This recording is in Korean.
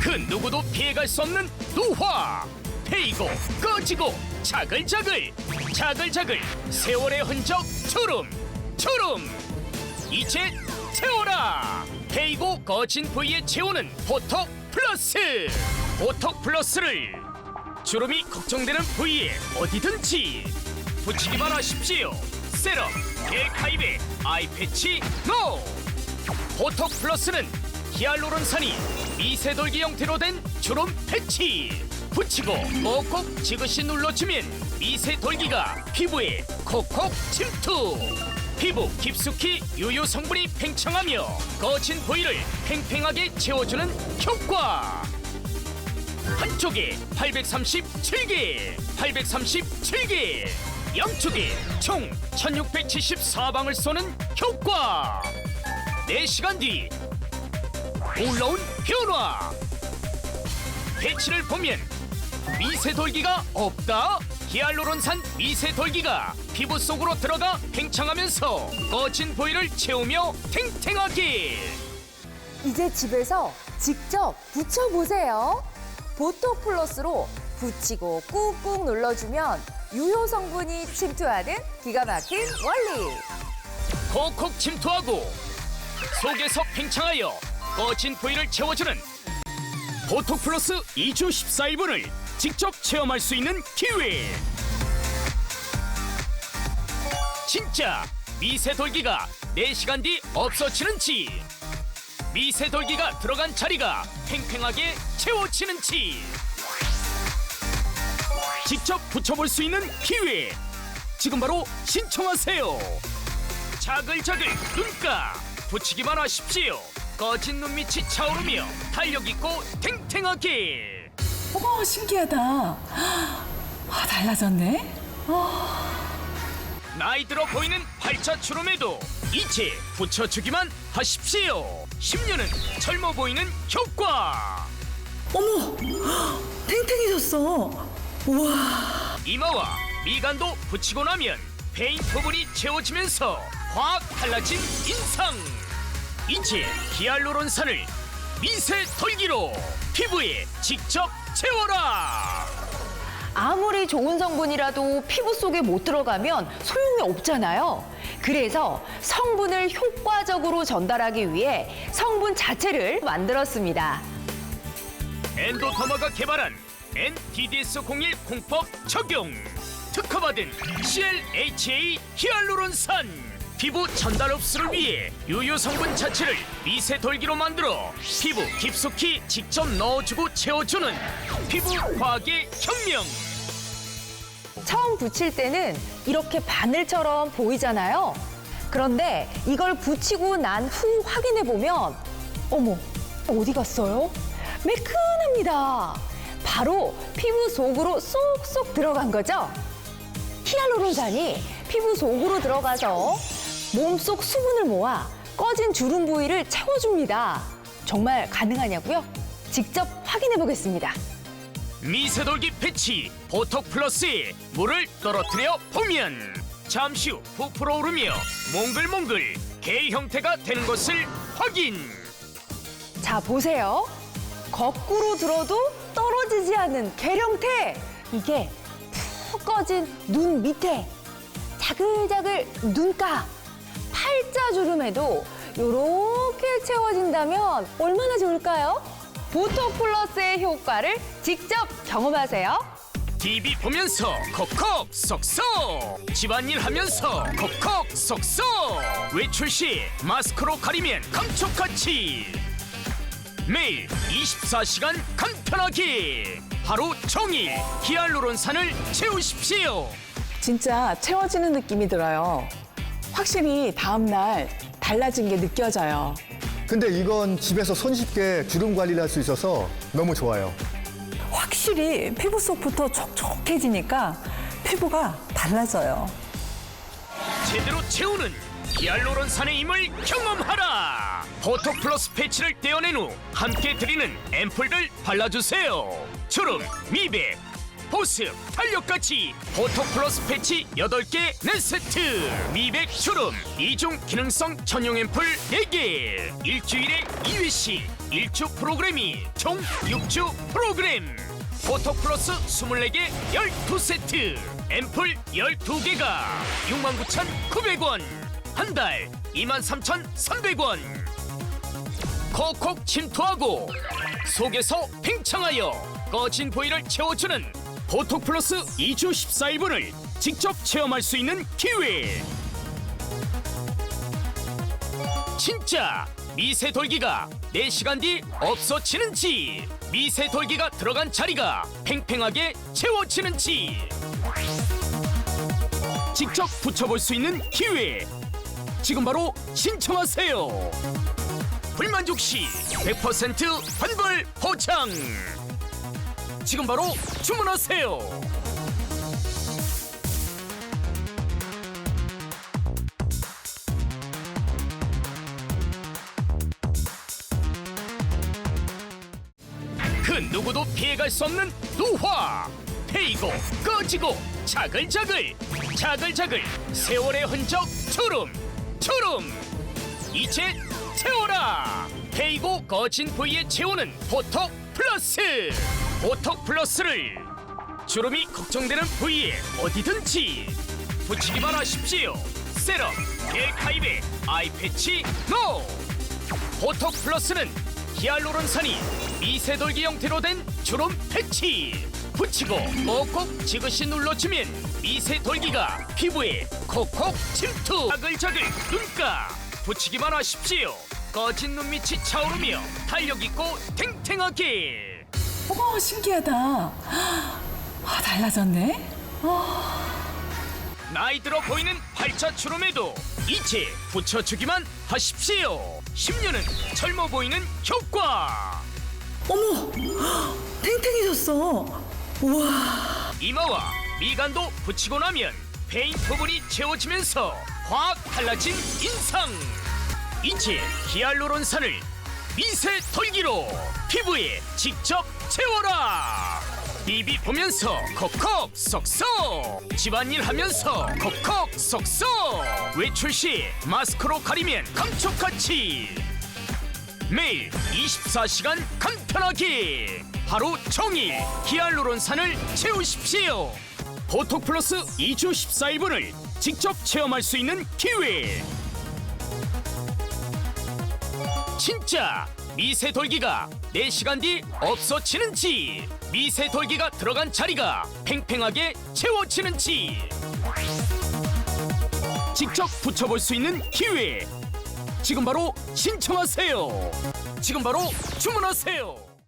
그 누구도 피해갈 수 없는 노화. 페이고 꺼지고 자글자글. 자글자글 세월의 흔적 주름 주름. 이제 채워라 페이고 꺼진 부위에 채우는 보톡 플러스. 보톡 플러스를 주름이 걱정되는 부위에 어디든지 붙이기만 하십시오. 세럼 겔카입의 아이패치 노. 보톡 플러스는 히알루론산이 미세돌기 형태로 된 주름 패치. 붙이고 꼭꼭 지그시 눌러주면 미세돌기가 피부에 콕콕 침투. 피부 깊숙이 유효 성분이 팽창하며 거친 부위를 팽팽하게 채워주는 효과. 한쪽에 837개 837개. 양쪽에 총 1674방을 쏘는 효과. 4시간 뒤 놀라운 변화 배치를 보면 미세돌기가 없다 히알루론산 미세돌기가 피부 속으로 들어가 팽창하면서 꺼진 부위를 채우며 탱탱하게 이제 집에서 직접 붙여보세요. 보톡 플러스로 붙이고 꾹꾹 눌러주면 유효 성분이 침투하는 기가 막힌 원리. 콕콕 침투하고 속에서 팽창하여 꺼진 부위를 채워주는 보톡 플러스 2주 14일분을 직접 체험할 수 있는 기회. 진짜 미세돌기가 4시간 뒤 없어지는지 미세돌기가 들어간 자리가 팽팽하게 채워지는지 직접 붙여볼 수 있는 기회. 지금 바로 신청하세요. 자글자글 눈가 붙이기만 하십시오 꺼진 눈밑이 차오르며 탄력 있고 탱탱하게 어머 신기하다. 아 달라졌네. 나이 들어 보이는 팔자 주름에도 이제 붙여주기만 하십시오 10년은 젊어 보이는 효과 어머 탱탱해졌어. 우와. 이마와 미간도 붙이고 나면 페인 부분이 채워지면서 확 달라진 인상 이제 히알루론산을 미세 털기로 피부에 직접 채워라 아무리 좋은 성분이라도 피부 속에 못 들어가면 소용이 없잖아요. 그래서 성분을 효과적으로 전달하기 위해 성분 자체를 만들었습니다. 엔도터마가 개발한 NDDS01 공법 적용 특허받은 CLHA 히알루론산 피부 전달 흡수를 위해 유효 성분 자체를 미세 돌기로 만들어 피부 깊숙이 직접 넣어주고 채워주는 피부 과학의 혁명 처음 붙일 때는 이렇게 바늘처럼 보이잖아요. 그런데 이걸 붙이고 난 후 확인해 보면 어머 어디 갔어요? 매끈합니다. 바로 피부 속으로 쏙쏙 들어간 거죠. 히알루론산이 피부 속으로 들어가서 몸속 수분을 모아 꺼진 주름 부위를 채워줍니다. 정말 가능하냐고요? 직접 확인해 보겠습니다. 미세돌기 패치 보톡 플러스에 물을 떨어뜨려 보면 잠시 후 부풀어 오르며 몽글몽글 개 형태가 되는 것을 확인 자, 보세요. 거꾸로 들어도 떨어지지 않는 계령태. 이게 푹 꺼진 눈 밑에 자글자글 눈가, 팔자 주름에도 이렇게 채워진다면 얼마나 좋을까요? 보톡 플러스의 효과를 직접 경험하세요. TV 보면서 콕콕 쏙쏙 집안일 하면서 콕콕 쏙쏙 외출 시 마스크로 가리면 감쪽같이 매일 24시간 간편하게 하루 종일 히알루론산을 채우십시오 진짜 채워지는 느낌이 들어요. 확실히 다음날 달라진 게 느껴져요. 근데 이건 집에서 손쉽게 주름 관리를 할 수 있어서 너무 좋아요. 확실히 피부 속부터 촉촉해지니까 피부가 달라져요. 제대로 채우는 히알루론산의 힘을 경험하라 보톡 플러스 패치를 떼어낸 후 함께 드리는 앰플들 발라주세요 주름, 미백, 보습, 탄력까지. 보톡 플러스 패치 8개 4세트. 미백 주름 이중 기능성 전용 앰플 4개. 일주일에 2회씩 일주 프로그램이 총 6주 프로그램. 포토 플러스 24개 12세트. 앰플 12개가 69,900원. 한 달 23,300원. 콕콕 침투하고 속에서 팽창하여 꺼진 부위를 채워주는 보톡 플러스 2주 14일분을 직접 체험할 수 있는 기회. 진짜 미세 돌기가 4시간 뒤 없어지는지 미세 돌기가 들어간 자리가 팽팽하게 채워지는지 직접 붙여볼 수 있는 기회. 지금 바로 신청하세요 불만족 시 100% 환불 보장. 지금 바로 주문하세요. 그 누구도 피해갈 수 없는 노화. 패이고 꺼지고 자글자글. 자글자글 세월의 흔적 주름 주름 이제 채워라! 패이고 꺼진 부위에 채우는 보톡 플러스! 보톡 플러스를 주름이 걱정되는 부위에 어디든지 붙이기만 하십시오. 세럼 겔카입의 아이패치 노! 보톡 플러스는 히알루론산이 미세돌기 형태로 된 주름 패치. 붙이고 꼭꼭 지그시 눌러주면 미세돌기가 피부에 콕콕 침투. 자글자글 눈가 붙이기만 하십시오 꺼진 눈밑이 차오르며 탄력 있고 탱탱하게 어머, 신기하다. 아, 달라졌네. 나이 들어 보이는 팔자 주름에도 이제 붙여주기만 하십시오 10년은 젊어 보이는 효과 어머, 탱탱해졌어. 우와. 이마와 미간도 붙이고 나면 페인 부분이 채워지면서 확 달라진 인상. 이제 히알루론산을 미세 털기로 피부에 직접 채워라. 비비 보면서 콕콕 쏙쏙. 집안일 하면서 콕콕 쏙쏙. 외출 시 마스크로 가리면 감쪽같이. 매일 24시간 간편하게 하루 종일 히알루론산을 채우십시오. 보톡 플러스 2주 14일분을 직접 체험할 수 있는 기회 진짜 미세 돌기가 4시간 뒤 없어지는지 미세 돌기가 들어간 자리가 팽팽하게 채워지는지 직접 붙여볼 수 있는 기회 지금 바로 신청하세요. 지금 바로 주문하세요.